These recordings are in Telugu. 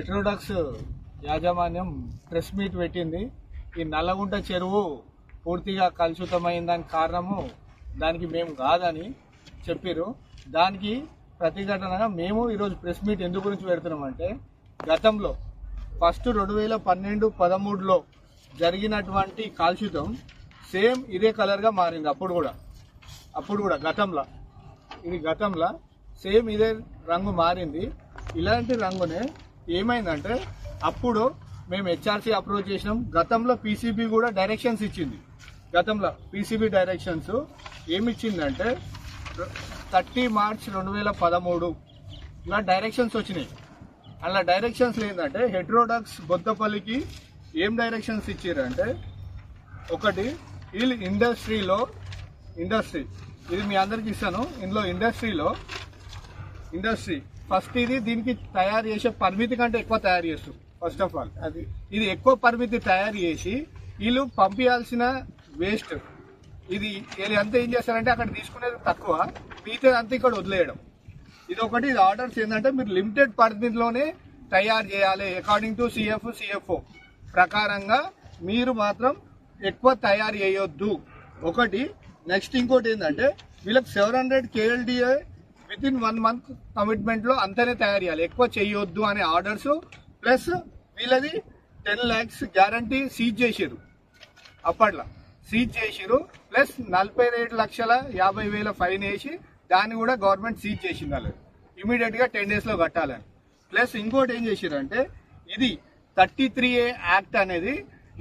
ఎట్రోడక్స్ యాజమాన్యం ప్రెస్ మీట్ పెట్టింది. ఈ నల్లగుంట చెరువు పూర్తిగా కలుషితమైన దానికి కారణము దానికి మేము కాదని చెప్పారు దానికి ప్రతిఘటనగా మేము ఈరోజు ప్రెస్ మీట్ ఎందు గురించి పెడుతున్నామంటే గతంలో ఫస్ట్ రెండు వేల పన్నెండు పదమూడులో జరిగినటువంటి కలుషితం సేమ్ ఇదే కలర్గా మారింది అప్పుడు కూడా. అప్పుడు కూడా గతంలో. ఇది గతంలో సేమ్ ఇదే రంగు మారింది. ఇలాంటి రంగునే ఏమైందంటే అప్పుడు మేము హెచ్ఆర్సీ అప్రోచ్ చేసినాం. గతంలో పీసీబీ కూడా డైరెక్షన్స్ ఇచ్చింది. గతంలో పీసీబీ డైరెక్షన్స్ ఏమి ఇచ్చిందంటే థర్టీ మార్చ్ రెండు వేల పదమూడు ఇలా డైరెక్షన్స్ వచ్చినాయి. అలా డైరెక్షన్స్ ఏంటంటే హెట్రోడాక్స్ బొద్దపల్లికి ఏం డైరెక్షన్స్ ఇచ్చారంటే ఒకటి వీళ్ళు ఇండస్ట్రీలో ఇండస్ట్రీ ఇది మీ అందరికి ఇస్తాను ఇందులో ఇండస్ట్రీలో ఇండస్ట్రీ ఫస్ట్ ఇది దీనికి తయారు చేసే పరిమితి కంటే ఎక్కువ తయారు చేస్తారు. ఫస్ట్ ఆఫ్ ఆల్ అది ఇది ఎక్కువ పరిమితి తయారు చేసి వీళ్ళు పంపించాల్సిన వేస్ట్ ఇది వీళ్ళు అంతా ఏం చేస్తారంటే అక్కడ తీసుకునేది తక్కువ మిగతాది అంతా ఇక్కడ వదిలేయడం. ఇది ఒకటి ఇది ఆర్డర్స్ ఏంటంటే మీరు లిమిటెడ్ పరిధిలోనే తయారు చేయాలి. అకార్డింగ్ టు సిఎఫ్ సిఎఫ్ఓ ప్రకారంగా మీరు మాత్రం ఎక్కువ తయారు చేయొద్దు. ఒకటి నెక్స్ట్ ఇంకోటి ఏంటంటే వీళ్ళకి seven hundred KLDA with in one month కమిట్మెంట్లో అంతనే తయారు చేయాలి. ఎక్కువ చేయొద్దు అనే ఆర్డర్స్ ప్లస్ వీళ్ళది టెన్ ల్యాక్స్ గ్యారంటీ సీజ్ చేసారు అప్పట్లో సీజ్ చేసిరు ప్లస్ నలభై రెండు లక్షల యాభై వేల ఫైన్ వేసి దాన్ని కూడా గవర్నమెంట్ సీజ్ చేసింది వాళ్ళు. ఇమీడియట్గా టెన్ డేస్లో కట్టాలని. ప్లస్ ఇంకోటి ఏం చేసిరు అంటే ఇది థర్టీ త్రీ ఏ యాక్ట్ అనేది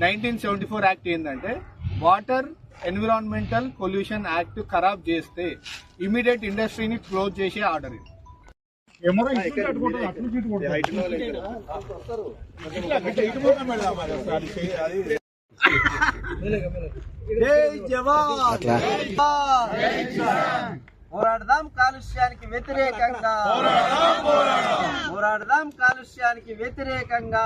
నైన్టీన్ సెవెంటీ ఫోర్ యాక్ట్ ఏంటంటే వాటర్ ఎన్విరాన్మెంటల్ పొల్యూషన్ యాక్ట్ ఖరాబ్ చేస్తే ఇమీడియట్ ఇండస్ట్రీని క్లోజ్ చేసే ఆర్డర్ ఇది. పోరాడదాం కాలుష్యానికి వ్యతిరేకంగా. పోరాడదాం కాలుష్యానికి వ్యతిరేకంగా.